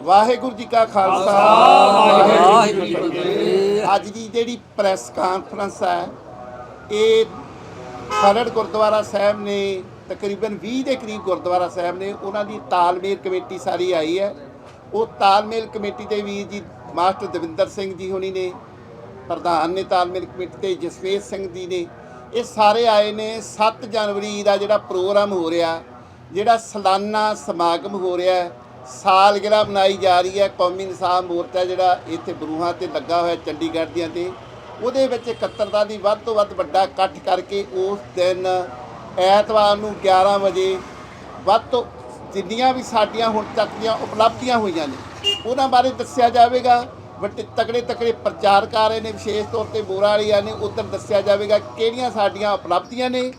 ਵਾਹਿਗੁਰੂ ਜੀ ਕਾ ਖਾਲਸਾ। ਵਾਹਿਗੁਰੂ ਜੀ ਕੀ ਫਤਿਹ ਅੱਜ ਦੀ ਜਿਹੜੀ ਪ੍ਰੈਸ ਕਾਨਫਰੰਸ ਹੈ, ਇਹ ਖਰੜ ਗੁਰਦੁਆਰਾ ਸਾਹਿਬ ਨੇ, ਤਕਰੀਬਨ 20 ਦੇ ਕਰੀਬ ਗੁਰਦੁਆਰਾ ਸਾਹਿਬ ਨੇ, ਉਹਨਾਂ ਦੀ ਤਾਲਮੇਲ ਕਮੇਟੀ ਸਾਰੀ ਆਈ ਹੈ। ਉਹ ਤਾਲਮੇਲ ਕਮੇਟੀ ਦੇ ਵੀਰ ਜੀ ਮਾਸਟਰ ਦਵਿੰਦਰ ਸਿੰਘ ਜੀ ਹੋਣੀ ਨੇ, ਪ੍ਰਧਾਨ ਨੇ ਤਾਲਮੇਲ ਕਮੇਟੀ ਤੇ ਜਸਵੇਤ ਸਿੰਘ ਜੀ ਨੇ। ਇਹ ਸਾਰੇ ਆਏ ਨੇ 7 ਜਨਵਰੀ ਦਾ ਜਿਹੜਾ ਪ੍ਰੋਗਰਾਮ ਹੋ ਰਿਹਾ, ਜਿਹੜਾ ਸਾਲਾਨਾ ਸਮਾਗਮ ਹੋ ਰਿਹਾ ਸਾਲਗਿਰਾ ਮਨਾਈ ਜਾ ਰਹੀ ਹੈ, ਕੌਮੀ ਇਨਸਾਫ ਮੋਰਚਾ ਜਿਹੜਾ ਇੱਥੇ ਬਰੂਹਾਂ ਤੇ ਲੱਗਾ ਹੋਇਆ ਚੰਡੀਗੜ੍ਹ ਦੀਆਂ ਤੇ, ਉਹਦੇ ਵਿੱਚ ਇਕੱਤਰਤਾ ਦੀ ਵੱਧ ਤੋਂ ਵੱਧ ਵੱਡਾ ਇਕੱਠ ਕਰਕੇ ਉਸ ਦਿਨ ਐਤਵਾਰ ਨੂੰ 11 ਵਜੇ ਵੱਧ ਤੋਂ ਜਿੰਨੀਆਂ ਵੀ ਸਾਡੀਆਂ ਹੁਣ ਤੱਕ ਦੀਆਂ ਉਪਲਬਧੀਆਂ ਹੋਈਆਂ ਨੇ, ਉਹਨਾਂ ਬਾਰੇ ਦੱਸਿਆ ਜਾਵੇਗਾ। ਵੱਡੇ ਤਕੜੇ ਤਕੜੇ ਪ੍ਰਚਾਰਕ ਆ ਰਹੇ ਨੇ, ਵਿਸ਼ੇਸ਼ ਤੌਰ ਤੇ ਬੋਰਾ ਵਾਲੀਆਂ ਨੇ, ਉਧਰ ਦੱਸਿਆ ਜਾਵੇਗਾ ਕਿਹੜੀਆਂ ਸਾਡੀਆਂ ਉਪਲਬਧੀਆਂ ਨੇ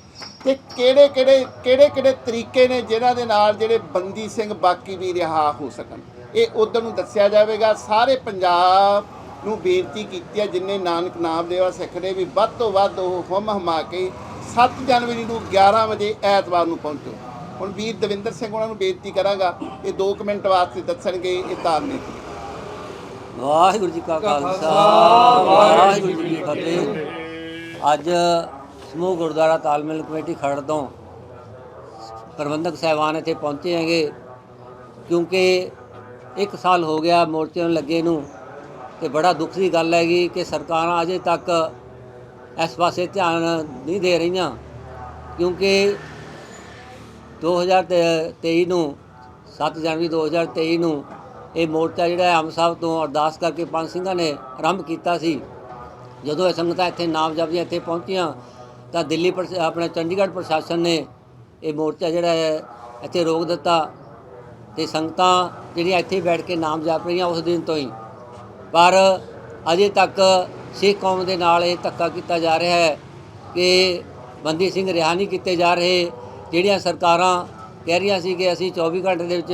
ਤੇ ਕਿਹੜੇ ਕਿਹੜੇ ਕਿਹੜੇ ਕਿਹੜੇ ਤਰੀਕੇ ਨੇ ਜਿਨ੍ਹਾਂ ਦੇ ਨਾਲ ਜਿਹੜੇ ਬੰਦੀ ਸਿੰਘ ਬਾਕੀ ਵੀ ਰਿਹਾ ਹੋ ਸਕਣ? ਇਹ ਉਧਰ ਨੂੰ ਦੱਸਿਆ ਜਾਵੇਗਾ। ਸਾਰੇ ਪੰਜਾਬ ਨੂੰ ਬੇਨਤੀ ਕੀਤੀ ਹੈ ਜਿੰਨੇ ਨਾਨਕ ਨਾਮ ਦੇਵਾ ਸਿੱਖ ਨੇ ਵੀ ਵੱਧ ਤੋਂ ਵੱਧ ਉਹ ਹਮ ਹਮਾ ਕੇ 7 ਜਨਵਰੀ ਨੂੰ 11 ਵਜੇ ਐਤਵਾਰ ਨੂੰ ਪਹੁੰਚੋ। ਹੁਣ ਵੀਰ ਦਵਿੰਦਰ ਸਿੰਘ ਉਹਨਾਂ ਨੂੰ ਬੇਨਤੀ ਕਰਾਂਗਾ ਇਹ 2 ਮਿੰਟ ਵਾਸਤੇ ਦੱਸਣਗੇ ਇਹ ਤਾਲਮੇਲ ਵਾਹਿਗੁਰੂ ਜੀ ਕਾ ਖਾਲਸਾ ਵਾਹਿਗੁਰੂ ਜੀ ਕੀ ਫਤਿਹ। ਅੱਜ ਸਮੂਹ ਗੁਰਦੁਆਰਾ ਤਾਲਮੇਲ ਕਮੇਟੀ ਖਰੜ ਤੋਂ ਪ੍ਰਬੰਧਕ ਸਹਿਬਾਨ ਇੱਥੇ ਪਹੁੰਚੇ ਹੈਗੇ। ਕਿਉਂਕਿ ਇੱਕ ਸਾਲ ਹੋ ਗਿਆ ਮੋਰਚੇ ਨੂੰ ਲੱਗੇ ਨੂੰ ਤੇ ਬੜਾ ਦੁੱਖ ਦੀ ਗੱਲ ਹੈਗੀ ਕਿ ਸਰਕਾਰਾਂ ਅਜੇ ਤੱਕ ਇਸ ਪਾਸੇ ਧਿਆਨ ਨਹੀਂ ਦੇ ਰਹੀਆਂ। ਕਿਉਂਕਿ 2023 ਨੂੰ 7 ਜਨਵਰੀ 2023 ਨੂੰ ਇਹ ਮੋਰਚਾ ਜਿਹੜਾ ਹੈ ਸਾਹਿਬ ਤੋਂ ਅਰਦਾਸ ਕਰਕੇ ਪੰਜ ਸਿੰਘਾਂ ਨੇ ਆਰੰਭ ਕੀਤਾ ਸੀ। ਜਦੋਂ ਇਹ ਸੰਗਤਾਂ ਇੱਥੇ ਨਾਮ ਜਪਦੀਆਂ ਇੱਥੇ ਪਹੁੰਚੀਆਂ ਤਾਂ ਦਿੱਲੀ ਪ੍ਰਸ਼- ਆਪਣੇ ਚੰਡੀਗੜ੍ਹ ਪ੍ਰਸ਼ਾਸਨ ਨੇ ਇਹ ਮੋਰਚਾ ਜਿਹੜਾ ਹੈ, ਇੱਥੇ ਰੋਕ ਦਿੱਤਾ ਤੇ ਸੰਗਤਾਂ ਜਿਹੜੀਆਂ ਇੱਥੇ ਬੈਠ ਕੇ ਨਾਮ ਜਪ ਰਹੀਆਂ ਉਸ ਦਿਨ ਤੋਂ ਹੀ। ਪਰ ਅਜੇ ਤੱਕ ਸਿੱਖ ਕੌਮ ਦੇ ਨਾਲ ਇਹ ਧੱਕਾ ਕੀਤਾ ਜਾ ਰਿਹਾ ਹੈ ਕਿ ਬੰਦੀ ਸਿੰਘ ਰਿਹਾ ਨਹੀਂ ਕੀਤੇ ਜਾ ਰਹੇ। ਜਿਹੜੀਆਂ ਸਰਕਾਰਾਂ ਕਹਿ ਰਹੀਆਂ ਸੀ ਕਿ ਅਸੀਂ 24 ਘੰਟੇ ਦੇ ਵਿੱਚ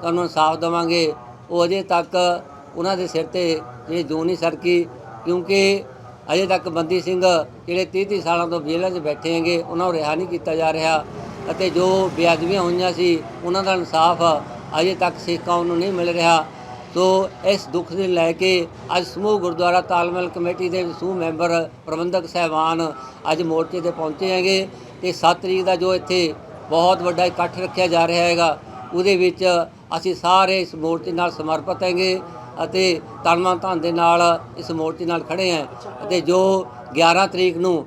ਤੁਹਾਨੂੰ ਇਨਸਾਫ ਦੇਵਾਂਗੇ, ਉਹ ਅਜੇ ਤੱਕ ਉਹਨਾਂ ਦੇ ਸਿਰ ਤੇ ਜਿਹੜੀ ਜੂੰ ਨਹੀਂ ਸਰਕੀ, ਕਿਉਂਕਿ ਅਜੇ ਤੱਕ ਬੰਦੀ ਸਿੰਘ ਜਿਹੜੇ 30 30 ਸਾਲਾਂ ਤੋਂ ਜੇਲ੍ਹਾਂ 'ਚ ਬੈਠੇ ਹੈਗੇ, ਉਹਨਾਂ ਨੂੰ ਰਿਹਾ ਨਹੀਂ ਕੀਤਾ ਜਾ ਰਿਹਾ। ਅਤੇ ਜੋ ਬੇਅਦਬੀਆਂ ਹੋਈਆਂ ਸੀ, ਉਹਨਾਂ ਦਾ ਇਨਸਾਫ ਅਜੇ ਤੱਕ ਸਿੱਖ ਕੌਮ ਨੂੰ ਨਹੀਂ ਮਿਲ ਰਿਹਾ। ਸੋ ਇਸ ਦੁੱਖ ਦੇ ਲੈ ਕੇ ਅੱਜ ਸਮੂਹ ਗੁਰਦੁਆਰਾ ਤਾਲਮੇਲ ਕਮੇਟੀ ਦੇ ਸਮੂਹ ਮੈਂਬਰ ਪ੍ਰਬੰਧਕ ਸਹਿਬਾਨ ਅੱਜ ਮੋਰਚੇ ਤੇ ਪਹੁੰਚੇ ਹੈਗੇ। ਤੇ 7 ਤਰੀਕ ਦਾ ਜੋ ਇੱਥੇ ਬਹੁਤ ਵੱਡਾ ਇਕੱਠ ਰੱਖਿਆ ਜਾ ਰਿਹਾ ਹੈਗਾ, ਉਹਦੇ ਵਿੱਚ ਅਸੀਂ ਸਾਰੇ ਇਸ ਮੋਰਚੇ ਨਾਲ ਸਮਰਪਿਤ ਹੈਗੇ। ਅਤੇ ਤਨਮਨ ਧਨ ਦੇ ਨਾਲ ਇਸ ਮੋਰਚੇ ਨਾਲ ਖੜੇ ਹਾਂ ਅਤੇ ਜੋ 11 ਤਰੀਕ ਨੂੰ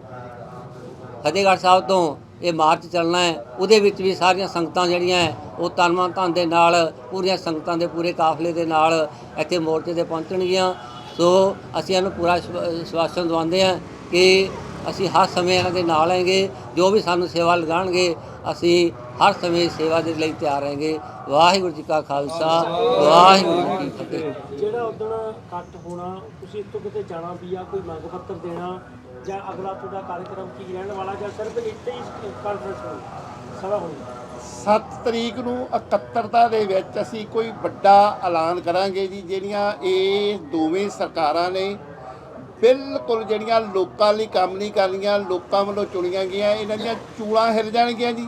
ਫਤਿਹਗੜ੍ਹ ਸਾਹਿਬ ਤੋਂ ਇਹ ਮਾਰਚ ਚੱਲਣਾ ਹੈ ਉਹਦੇ ਵਿੱਚ ਵੀ ਸਾਰੀਆਂ ਸੰਗਤਾਂ ਜਿਹੜੀਆਂ ਹੈ, ਉਹ ਤਨਮਨ ਧਨ ਦੇ ਨਾਲ ਪੂਰੀਆਂ ਸੰਗਤਾਂ ਦੇ ਪੂਰੇ ਕਾਫਲੇ ਦੇ ਨਾਲ ਇੱਥੇ ਮੋਰਚੇ ਤੇ ਪਹੁੰਚਣਗੀਆਂ। ਸੋ ਅਸੀਂ ਇਹਨੂੰ ਪੂਰਾ ਵਿਸ਼ਵਾਸਨ ਦਵਾਉਂਦੇ ਹਾਂ ਕਿ ਅਸੀਂ ਹਰ ਸਮੇਂ ਇਹਨਾਂ ਦੇ ਨਾਲ ਹੈਗੇ ਜੋ ਵੀ ਸਾਨੂੰ ਸੇਵਾ ਲਗਾਣਗੇ ਅਸੀਂ ਹਰ ਸਮੇਂ ਸੇਵਾ ਦੇ ਲਈ ਤਿਆਰ ਹੈਗੇ ਵਾਹਿਗੁਰੂ ਜੀ ਕਾ ਖਾਲਸਾ ਵਾਹਿਗੁਰੂ ਜੀ ਕੀ ਫਤਿਹ। ਜਿਹੜਾ ਉਦੋਂ ਕੱਟ ਹੋਣਾ ਤੁਸੀਂ ਇੱਥੋਂ ਕਿਤੇ ਜਾਣਾ ਵੀ ਆ ਕੋਈ ਮੰਗ ਪੱਤਰ ਦੇਣਾ ਜਾਂ ਅਗਲਾ ਤੁਹਾਡਾ ਕਾਰਜਕ੍ਰਮ ਕੀ ਰਹਿਣ ਵਾਲਾ ਜਾਂ ਸਿਰਫ ਇੱਥੇ ਹੀ ਕਾਨਫਰੰਸ ਹੋਣੀ ਸਭਾ ਹੋਣੀ। 7 ਤਰੀਕ ਨੂੰ ਇਕੱਤਰਤਾ ਦੇ ਵਿੱਚ ਅਸੀਂ ਕੋਈ ਵੱਡਾ ਐਲਾਨ ਕਰਾਂਗੇ ਜੀ ਜਿਹੜੀਆਂ ਇਹ ਦੋਵੇਂ ਸਰਕਾਰਾਂ ਨੇ ਬਿਲਕੁਲ ਜਿਹੜੀਆਂ ਲੋਕਾਂ ਲਈ ਕੰਮ ਨਹੀਂ ਕਰਨੀਆਂ ਲੋਕਾਂ ਵੱਲੋਂ ਚੁਣੀਆਂ ਗਈਆਂ ਇਹਨਾਂ ਦੀਆਂ ਚੂੜਾਂ ਹਿਲ ਜਾਣਗੀਆਂ ਜੀ।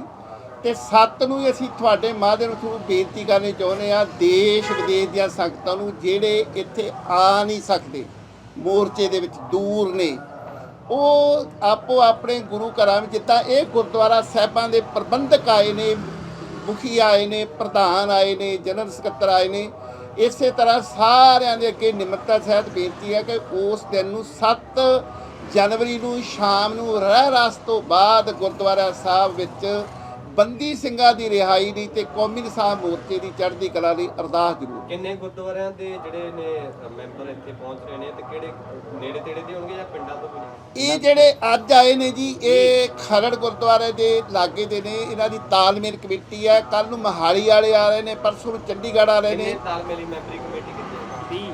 ਤੇ 7 ਨੂੰ ਹੀ ਅਸੀਂ ਤੁਹਾਡੇ ਮਾਧਿਅਮ ਥਰੂ ਬੇਨਤੀ ਕਰਨੀ ਚਾਹੁੰਦੇ ਆ ਦੇਸ਼ ਵਿਦੇਸ਼ ਦੀਆਂ ਸੰਗਤਾਂ ਨੂੰ ਜਿਹੜੇ ਇੱਥੇ ਆ ਨਹੀਂ ਸਕਦੇ, ਮੋਰਚੇ ਦੇ ਵਿੱਚ ਦੂਰ ਨੇ, ਉਹ ਆਪੋ ਆਪਣੇ ਗੁਰੂ ਘਰਾਂ ਵਿੱਚ, ਜਿੱਦਾਂ ਇਹ ਗੁਰਦੁਆਰਾ ਸਾਹਿਬਾਂ ਦੇ ਪ੍ਰਬੰਧਕ ਆਏ ਨੇ, ਮੁਖੀ ਆਏ ਨੇ, ਪ੍ਰਧਾਨ ਆਏ ਨੇ, ਜਨਰਲ ਸਕੱਤਰ ਆਏ ਨੇ, ਇਸੇ ਤਰ੍ਹਾਂ ਸਾਰਿਆਂ ਦੇ ਅੱਗੇ ਨਿਮਰਤਾ ਸਹਿਤ ਬੇਨਤੀ ਹੈ ਕਿ ਉਸ ਦਿਨ ਨੂੰ 7 ਜਨਵਰੀ ਨੂੰ ਸ਼ਾਮ ਨੂੰ ਰਹਿ ਰਸ ਤੋਂ ਬਾਅਦ ਗੁਰਦੁਆਰਾ ਸਾਹਿਬ ਵਿੱਚ ਬੰਦੀ ਸਿੰਘਾਂ ਦੀ ਰਿਹਾਈ ਲਈ ਤੇ ਕੌਮੀ ਇਨਸਾਫ ਮੋਰਚੇ ਦੀ ਚੜ੍ਹਦੀ ਕਲਾ ਲਈ ਅਰਦਾਸ ਜ਼ਰੂਰ। ਕਿੰਨੇ ਗੁਰਦੁਆਰਿਆਂ ਦੇ ਜਿਹੜੇ ਨੇ ਮੈਂਬਰ ਇੱਥੇ ਪਹੁੰਚ ਰਹੇ ਨੇ ਤੇ ਕਿਹੜੇ ਨੇੜੇ ਤੇੜੇ ਦੇ ਹੋਣਗੇ ਜਾਂ ਪਿੰਡਾਂ ਤੋਂ? ਇਹ ਜਿਹੜੇ ਅੱਜ ਆਏ ਨੇ ਜੀ ਇਹ ਖਰੜ ਗੁਰਦੁਆਰੇ ਦੇ ਲਾਗੇ ਦੇ ਨੇ ਇਹਨਾਂ ਦੀ ਤਾਲਮੇਲ ਕਮੇਟੀ ਹੈ। ਕੱਲ ਨੂੰ ਮਹਾਲੀ ਵਾਲੇ ਆ ਰਹੇ ਨੇ ਪਰਸੋਂ ਨੂੰ ਚੰਡੀਗੜ੍ਹ ਆ ਰਹੇ ਨੇ। ਤਾਲਮੇਲੀ ਮੈਂਬਰੀ ਕਮੇਟੀ ਕਿੱਥੇ?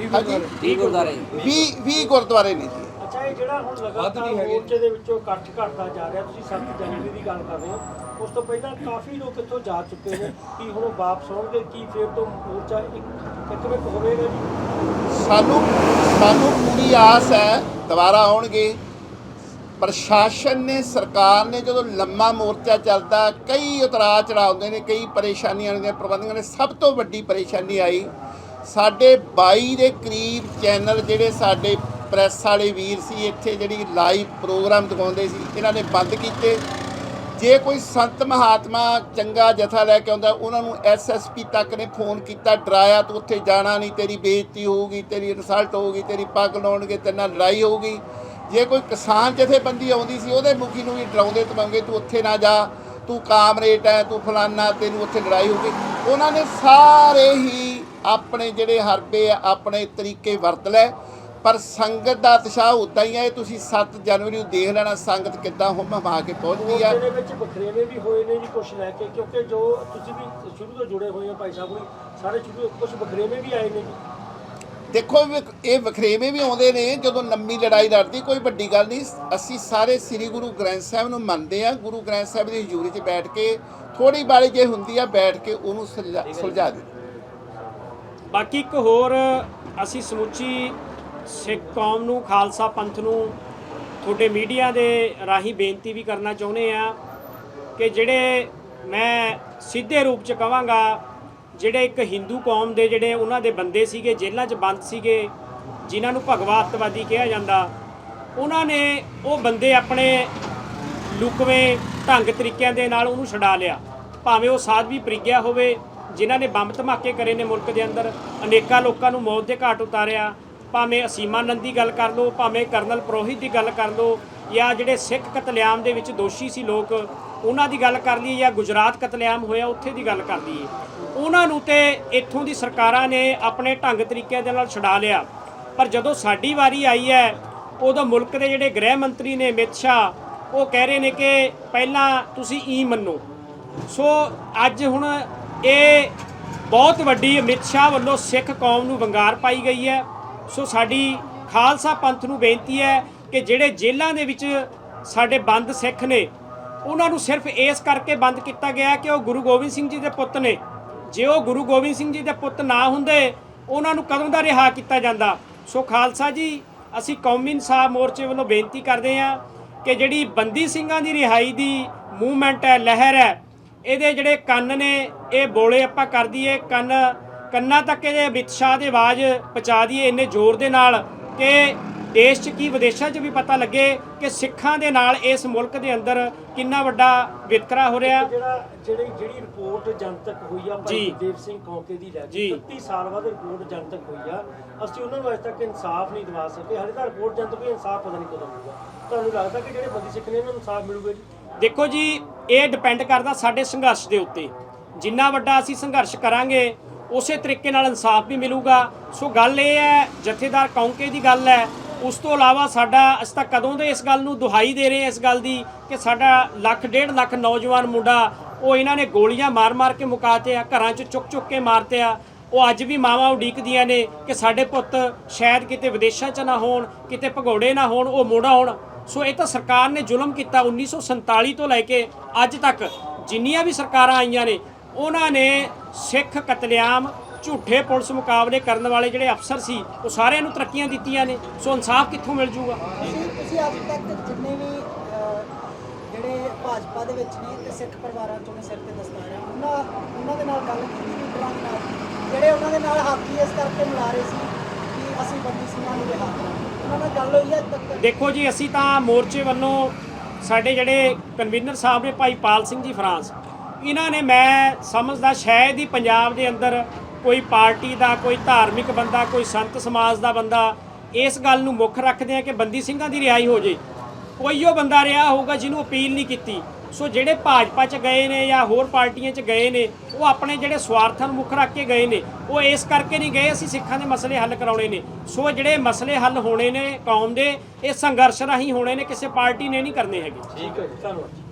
ਹੈ? ਹਾਂਜੀ। ਠੀਕ ਗੁਰਦਾਰੇ 20 20 ਗੁਰਦੁਆਰੇ ਨੇ ਜੀ। ਇਹ ਜਿਹੜਾ ਹੁਣ ਲਗਾਤਾਰ ਮੋਰਚੇ ਦੇ ਵਿੱਚੋਂ ਇਕੱਠ ਘਟਦਾ ਜਾ ਰਿਹਾ ਤੁਸੀਂ 7 ਜਨਵਰੀ ਦੀ ਗੱਲ ਕਰ ਰਹੇ ਹੋ ਉਸ ਤੋਂ ਪਹਿਲਾਂ ਕਾਫੀ ਲੋਕ ਇੱਥੋਂ ਜਾ ਚੁੱਕੇ ਨੇ ਕੀ ਹੁਣ ਉਹ ਵਾਪਸ ਆਉਣਗੇ ਕੀ ਫੇਰ ਤੋਂ ਮੋਰਚਾ ਇੱਕ ਇੱਕ ਵਿੱਚ ਹੋਵੇਗਾ ਜੀ? ਸਾਨੂੰ ਸਾਨੂੰ ਪੂਰੀ ਆਸ ਹੈ ਦੁਬਾਰਾ ਆਉਣਗੇ। ਪ੍ਰਸ਼ਾਸਨ ਨੇ ਸਰਕਾਰ ਨੇ ਜਦੋਂ ਲੰਮਾ ਮੋਰਚਾ ਚੱਲਦਾ ਕਈ ਉਤਰਾਅ ਚੜਾਅ ਹੁੰਦੇ ਨੇ ਕਈ ਪਰੇਸ਼ਾਨੀਆਂ ਆਉਂਦੀਆਂ ਪ੍ਰਬੰਧਕਾਂ ਨੇ ਸਭ ਤੋਂ ਵੱਡੀ ਪਰੇਸ਼ਾਨੀ ਆਈ। ਸਾਡੇ 22 ਦੇ ਕਰੀਬ ਚੈਨਲ ਜਿਹੜੇ ਸਾਡੇ ਪ੍ਰੈਸ ਵਾਲੇ ਵੀਰ ਸੀ, ਇੱਥੇ ਜਿਹੜੀ ਲਾਈਵ ਪ੍ਰੋਗਰਾਮ ਦਿਖਾਉਂਦੇ ਸੀ, ਇਹਨਾਂ ਨੇ ਬੰਦ ਕੀਤੇ। ਜੇ ਕੋਈ ਸੰਤ ਮਹਾਤਮਾ ਚੰਗਾ ਜਥਾ ਲੈ ਕੇ ਆਉਂਦਾ, ਉਹਨਾਂ ਨੂੰ ਐਸਐਸਪੀ ਤੱਕ ਨੇ ਫੋਨ ਕੀਤਾ, ਡਰਾਇਆ, ਤੂੰ ਉੱਥੇ ਜਾਣਾ ਨਹੀਂ, ਤੇਰੀ ਬੇਇੱਜ਼ਤੀ ਹੋਊਗੀ, ਤੇਰੀ ਇਨਸਲਟ ਹੋਊਗੀ, ਤੇਰੀ ਪੱਗ ਲਾਉਣਗੇ ਤੇਰੇ ਨਾਲ ਲੜਾਈ ਹੋਊਗੀ। ਜੇ ਕੋਈ ਕਿਸਾਨ ਜਥੇਬੰਦੀ ਆਉਂਦੀ ਸੀ, ਉਹਦੇ ਮੁਖੀ ਨੂੰ ਵੀ ਡਰਾਉਂਦੇ ਤਮਾਉਂਗੇ ਤੂੰ ਉੱਥੇ ਨਾ ਜਾ, ਤੂੰ ਕਾਮਰੇਟ ਹੈ ਤੂੰ ਫਲਾਨਾ, ਤੈਨੂੰ ਉੱਥੇ ਲੜਾਈ ਹੋਊਗੀ। ਉਹਨਾਂ ਨੇ ਸਾਰੇ ਹੀ ਆਪਣੇ ਜਿਹੜੇ ਹਰਬੇ ਆ, ਆਪਣੇ ਤਰੀਕੇ ਵਰਤ ਲੈ ਪਰ ਸੰਗਤ ਦਾ ਉਤਸ਼ਾਹ ਉਦਾਂ ਹੀ ਹੈ ਤੁਸੀਂ 7 ਜਨਵਰੀ ਨੂੰ ਦੇਖ ਲੈਣਾ ਸੰਗਤ ਕਿੱਦਾਂ ਹੁੰਮ ਹਮਾ ਕੇ ਪਹੁੰਚਦੀ ਆ। ਮੋਰਚੇ ਦੇ ਵਿੱਚ ਵਖਰੇਵੇਂ ਵੀ ਹੋਏ ਨੇ ਜੀ ਕੁਛ ਲੈ ਕੇ ਕਿਉਂਕਿ ਜੋ ਤੁਸੀਂ ਵੀ ਸ਼ੁਰੂ ਤੋਂ ਜੁੜੇ ਹੋਏ ਹੋ ਭਾਈ ਸਾਹਿਬ ਹੁਣੀ ਸਾਰੇ ਸ਼ੁਰੂ ਕੁਝ ਵਖਰੇਵੇਂ ਵੀ ਆਏ ਨੇ ਜੀ। ਦੇਖੋ ਇਹ ਵਖਰੇਵੇਂ ਵੀ ਆਉਂਦੇ ਨੇ ਜਦੋਂ ਲੰਮੀ ਲੜਾਈ ਲੜਦੀ ਕੋਈ ਵੱਡੀ ਗੱਲ ਨਹੀਂ। ਅਸੀਂ ਸਾਰੇ ਸ੍ਰੀ ਗੁਰੂ ਗ੍ਰੰਥ ਸਾਹਿਬ ਨੂੰ ਮੰਨਦੇ ਆ। ਗੁਰੂ ਗ੍ਰੰਥ ਸਾਹਿਬ ਦੀ ਹਜ਼ੂਰੀ 'ਚ ਬੈਠ ਕੇ ਥੋੜੀ ਬਾਲੀ ਜੇ ਹੁੰਦੀ ਆ ਬੈਠ ਕੇ ਉਹਨੂੰ ਸੁਲਝਾ ਸੁਲਝਾ ਦੇ ਬਾਕੀ ਇੱਕ ਹੋਰ ਅਸੀਂ ਸਮੁੱਚੀ ਸਿੱਖ ਕੌਮ ਨੂੰ, ਖਾਲਸਾ ਪੰਥ ਨੂੰ ਤੁਹਾਡੇ ਮੀਡੀਆ ਦੇ ਰਾਹੀਂ ਬੇਨਤੀ ਵੀ ਕਰਨਾ ਚਾਹੁੰਦੇ ਆ ਕਿ ਜਿਹੜੇ ਮੈਂ ਸਿੱਧੇ ਰੂਪ ਚ ਕਵਾਂਗਾ, ਜਿਹੜੇ ਇੱਕ ਹਿੰਦੂ ਕੌਮ ਦੇ ਜਿਹੜੇ ਉਹਨਾਂ ਦੇ ਬੰਦੇ ਸੀਗੇ, ਜੇਲ੍ਹਾਂ 'ਚ ਬੰਦ ਸੀਗੇ, ਜਿਨ੍ਹਾਂ ਨੂੰ ਭਗਵਾ ਅੱਤਵਾਦੀ ਕਿਹਾ ਜਾਂਦਾ, ਉਹਨਾਂ ਨੇ ਉਹ ਬੰਦੇ ਆਪਣੇ ਲੁਕਵੇਂ ਢੰਗ ਤਰੀਕਿਆਂ ਦੇ ਨਾਲ ਉਹਨੂੰ ਛਡਾ ਲਿਆ। ਭਾਵੇਂ ਉਹ ਸਾਧਵੀ ਪ੍ਰੀਗਿਆ ਹੋਵੇ, ਜਿਨ੍ਹਾਂ ਨੇ ਬੰਬ ਧਮਾਕੇ ਕਰੇ ਨੇ ਮੁਲਕ ਦੇ ਅੰਦਰ, ਅਨੇਕਾਂ ਲੋਕਾਂ ਨੂੰ ਮੌਤ ਦੇ ਘਾਟ ਉਤਾਰਿਆ ਭਾਵੇਂ ਅਸੀਮਾਨੰਦ ਦੀ ਗੱਲ ਕਰ ਲਓ, ਭਾਵੇਂ ਕਰਨਲ ਪ੍ਰੋਹਿਤ ਦੀ ਗੱਲ ਕਰ ਲਓ, ਜਾਂ ਜਿਹੜੇ ਸਿੱਖ ਕਤਲੇਆਮ ਦੇ ਵਿੱਚ ਦੋਸ਼ੀ ਸੀ ਲੋਕ, ਉਹਨਾਂ ਦੀ ਗੱਲ ਕਰ ਲਈਏ ਜਾਂ ਗੁਜਰਾਤ ਕਤਲੇਆਮ ਹੋਇਆ, ਉੱਥੇ ਦੀ ਗੱਲ ਕਰ ਲਈਏ। ਉਹਨਾਂ ਨੂੰ ਤੇ ਇੱਥੋਂ ਦੀ ਸਰਕਾਰਾਂ ਨੇ ਆਪਣੇ ਢੰਗ ਤਰੀਕੇ ਦੇ ਨਾਲ ਛਡਾ ਲਿਆ। ਪਰ ਜਦੋਂ ਸਾਡੀ ਵਾਰੀ ਆਈ ਹੈ, ਉਦੋਂ ਮੁਲਕ ਦੇ ਜਿਹੜੇ ਗ੍ਰਹਿ ਮੰਤਰੀ ਨੇ ਅਮਿਤ ਸ਼ਾਹ, ਉਹ ਕਹਿ ਰਹੇ ਨੇ ਕਿ ਪਹਿਲਾਂ ਤੁਸੀਂ ਈ ਮੰਨੋ। ਸੋ ਅੱਜ ਹੁਣ ਇਹ ਬਹੁਤ ਵੱਡੀ ਅਮਿਤ ਸ਼ਾਹ ਵੱਲੋਂ ਸਿੱਖ ਕੌਮ ਨੂੰ ਵੰਗਾਰ ਪਾਈ ਗਈ ਹੈ। ਸੋ ਸਾਡੀ ਖਾਲਸਾ ਪੰਥ ਨੂੰ ਬੇਨਤੀ ਹੈ ਕਿ ਜਿਹੜੇ ਜੇਲ੍ਹਾਂ ਦੇ ਵਿੱਚ ਸਾਡੇ ਬੰਦ ਸਿੱਖ ਨੇ, ਉਹਨਾਂ ਨੂੰ ਸਿਰਫ ਇਸ ਕਰਕੇ ਬੰਦ ਕੀਤਾ ਗਿਆ ਕਿ ਉਹ ਗੁਰੂ ਗੋਬਿੰਦ ਸਿੰਘ ਜੀ ਦੇ ਪੁੱਤ ਨੇ। ਜੇ ਉਹ ਗੁਰੂ ਗੋਬਿੰਦ ਸਿੰਘ ਜੀ ਦੇ ਪੁੱਤ ਨਾ ਹੁੰਦੇ, ਉਹਨਾਂ ਨੂੰ ਕਦੋਂ ਦਾ ਰਿਹਾ ਕੀਤਾ ਜਾਂਦਾ? ਸੋ ਖਾਲਸਾ ਜੀ, ਅਸੀਂ ਕੌਮੀ ਇਨਸਾਫ ਮੋਰਚੇ ਵੱਲੋਂ ਬੇਨਤੀ ਕਰਦੇ ਹਾਂ ਕਿ ਜਿਹੜੀ ਬੰਦੀ ਸਿੰਘਾਂ ਦੀ ਰਿਹਾਈ ਦੀ ਮੂਵਮੈਂਟ ਹੈ, ਲਹਿਰ ਹੈ, ਇਹਦੇ ਜਿਹੜੇ ਕੰਨ ਨੇ, ਇਹ ਬੋਲੇ ਆਪਾਂ ਕਰ ਦਈਏ। ਕੰਨ ਕੰਨਾਂ ਤੱਕ ਇਹਦੇ ਅਮਿਤ ਸ਼ਾਹ ਦੀ ਆਵਾਜ਼ ਪਹੁੰਚਾ ਦਈਏ ਇੰਨੇ ਜ਼ੋਰ ਦੇ ਨਾਲ ਕਿ ਦੇਸ਼ 'ਚ ਕੀ ਵਿਦੇਸ਼ਾਂ 'ਚ ਵੀ ਪਤਾ ਲੱਗੇ ਕਿ ਸਿੱਖਾਂ ਦੇ ਨਾਲ ਇਸ ਮੁਲਕ ਦੇ ਅੰਦਰ ਕਿੰਨਾ ਵੱਡਾ ਵਿਤਕਰਾ ਹੋ ਰਿਹਾ। ਜਿਹੜਾ ਜਿਹੜੀ ਜਿਹੜੀ ਰਿਪੋਰਟ ਜਨਤਕ ਹੋਈ ਆ ਭਾਈ ਜੀ। ਦੇਵ ਸਿੰਘ ਕੌਂਕੇ ਦੀ ਲੈ ਜੀ। ਕੇ 31 ਸਾਲ ਬਾਅਦ ਰਿਪੋਰਟ ਜਨਤਕ ਹੋਈ ਆ। ਅਸੀਂ ਉਹਨਾਂ ਨੂੰ ਅਜੇ ਤੱਕ ਇਨਸਾਫ ਨਹੀਂ ਦਿਵਾ ਸਕੇ। ਹਾਲੇ ਤਾਂ ਰਿਪੋਰਟ ਜਨਤਕ ਹੋਈ ਇਨਸਾਫ ਪਤਾ ਨਹੀਂ ਕਦੋਂ ਮਿਲੂਗਾ ਤੁਹਾਨੂੰ ਲੱਗਦਾ ਕਿ ਜਿਹੜੇ ਬੰਦੀ ਸਿੱਖ ਨੇ ਇਹਨਾਂ ਨੂੰ ਇਨਸਾਫ ਮਿਲੂਗਾ ਜੀ? ਦੇਖੋ ਜੀ ਇਹ ਡਿਪੈਂਡ ਕਰਦਾ ਸਾਡੇ ਸੰਘਰਸ਼ ਦੇ ਉੱਤੇ। ਜਿੰਨਾ ਵੱਡਾ ਅਸੀਂ ਸੰਘਰਸ਼ ਕਰਾਂਗੇ ਉਸੇ ਤਰੀਕੇ ਨਾਲ ਇਨਸਾਫ ਵੀ ਮਿਲੂਗਾ। ਸੋ ਗੱਲ ਇਹ ਹੈ, ਜਥੇਦਾਰ ਕੌਂਕੇ ਦੀ ਗੱਲ ਹੈ। ਉਸ ਤੋਂ ਇਲਾਵਾ ਸਾਡਾ ਅਸੀਂ ਤਾਂ ਕਦੋਂ ਦੇ ਇਸ ਗੱਲ ਨੂੰ ਦੁਹਾਈ ਦੇ ਰਹੇ ਇਸ ਗੱਲ ਦੀ ਕਿ ਸਾਡਾ ਲੱਖ ਡੇਢ ਲੱਖ ਨੌਜਵਾਨ ਮੁੰਡਾ, ਉਹ ਇਹਨਾਂ ਨੇ ਗੋਲੀਆਂ ਮਾਰ-ਮਾਰ ਕੇ ਮੁਕਾਤੇ ਆ, ਘਰਾਂ 'ਚ ਚੁੱਕ-ਚੁੱਕ ਕੇ ਮਾਰਤੇ ਆ। ਉਹ ਅੱਜ ਵੀ ਮਾਵਾਂ ਉਡੀਕਦੀਆਂ ਨੇ ਕਿ ਸਾਡੇ ਪੁੱਤ ਸ਼ਾਇਦ ਕਿਤੇ ਵਿਦੇਸ਼ਾਂ 'ਚ ਨਾ ਹੋਣ, ਕਿਤੇ ਭਗੌੜੇ ਨਾ ਹੋਣ, ਉਹ ਮੋੜਾ ਹੋਣ। ਸੋ ਇਹ ਤਾਂ ਸਰਕਾਰ ਨੇ ਜ਼ੁਲਮ ਕੀਤਾ 1947 ਤੋਂ ਲੈ ਕੇ ਅੱਜ ਤੱਕ। ਜਿੰਨੀਆਂ ਵੀ ਸਰਕਾਰਾਂ ਆਈਆਂ ਨੇ ਉਹਨਾਂ ਨੇ ਸਿੱਖ ਕਤਲੇਆਮ ਝੂਠੇ ਪੁਲਿਸ ਮੁਕਾਬਲੇ ਕਰਨ ਵਾਲੇ ਜਿਹੜੇ ਅਫਸਰ ਸੀ ਉਹ ਸਾਰਿਆਂ ਨੂੰ ਤਰੱਕੀਆਂ ਦਿੱਤੀਆਂ ਨੇ ਸੋ ਇਨਸਾਫ ਕਿੱਥੋਂ ਮਿਲ ਜੂਗਾ ਤੁਸੀਂ ਅੱਜ ਤੱਕ ਜਿੰਨੇ ਵੀ ਜਿਹੜੇ ਭਾਜਪਾ ਦੇ ਵਿੱਚ ਨੇ ਤੇ ਸਿੱਖ ਪਰਿਵਾਰਾਂ ਚੋਂ ਸਿਰ ਤੇ ਦਸਤਾਰ ਆ ਉਹਨਾਂ ਉਹਨਾਂ ਦੇ ਨਾਲ ਗੱਲ ਕੀਤੀ ਲੀਡਰਾਂ ਦੇ ਨਾਲ ਜਿਹੜੇ ਉਹਨਾਂ ਦੇ ਨਾਲ ਹਾਥੀ ਇਸ ਕਰਕੇ ਮਿਲਾ ਰਹੇ ਸੀ ਕਿ ਅਸੀਂ ਬੰਦੀ ਸਿੰਘਾਂ ਨੂੰ ਰਿਹਾ। ਉਹਨਾਂ ਨਾਲ ਗੱਲ ਹੋਈ ਹੈ ਅੱਜ ਤੱਕ ਦੇਖੋ ਜੀ ਅਸੀਂ ਤਾਂ ਮੋਰਚੇ ਵੱਲੋਂ ਸਾਡੇ ਜਿਹੜੇ ਕਨਵੀਨਰ ਸਾਹਿਬ ਨੇ ਭਾਈ ਪਾਲ ਸਿੰਘ ਜੀ ਫਰਾਂਸ ਇਹਨਾਂ ਨੇ ਮੈਂ ਸਮਝਦਾ ਸ਼ਾਇਦ ਹੀ ਪੰਜਾਬ ਦੇ ਅੰਦਰ ਕੋਈ ਪਾਰਟੀ ਦਾ, ਕੋਈ ਧਾਰਮਿਕ ਬੰਦਾ, ਕੋਈ ਸੰਤ ਸਮਾਜ ਦਾ ਬੰਦਾ ਇਸ ਗੱਲ ਨੂੰ ਮੁੱਖ ਰੱਖਦੇ ਆ ਕਿ ਬੰਦੀ ਸਿੰਘਾਂ ਦੀ ਰਿਹਾਈ ਹੋ ਜੇ। ਕੋਈ ਉਹ ਬੰਦਾ ਰਿਹਾ ਹੋਊਗਾ ਜਿਹਨੂੰ ਅਪੀਲ ਨਹੀਂ ਕੀਤੀ। ਸੋ ਜਿਹੜੇ ਭਾਜਪਾ 'ਚ ਗਏ ਨੇ ਜਾਂ ਹੋਰ ਪਾਰਟੀਆਂ 'ਚ ਗਏ ਨੇ, ਉਹ ਆਪਣੇ ਜਿਹੜੇ ਸਵਾਰਥਾਂ ਨੂੰ ਮੁੱਖ ਰੱਖ ਕੇ ਗਏ ਨੇ, ਉਹ ਇਸ ਕਰਕੇ ਨਹੀਂ ਗਏ, ਅਸੀਂ ਸਿੱਖਾਂ ਦੇ ਮਸਲੇ ਹੱਲ ਕਰਾਉਣੇ ਨੇ। ਸੋ ਜਿਹੜੇ ਮਸਲੇ ਹੱਲ ਹੋਣੇ ਨੇ ਕੌਮ ਦੇ, ਇਹ ਸੰਘਰਸ਼ ਰਾਹੀਂ ਹੋਣੇ ਨੇ, ਕਿਸੇ ਪਾਰਟੀ ਨੇ ਨਹੀਂ ਕਰਨੇ ਹੈਗੇ। ਠੀਕ ਹੈ ਧੰਨਵਾਦ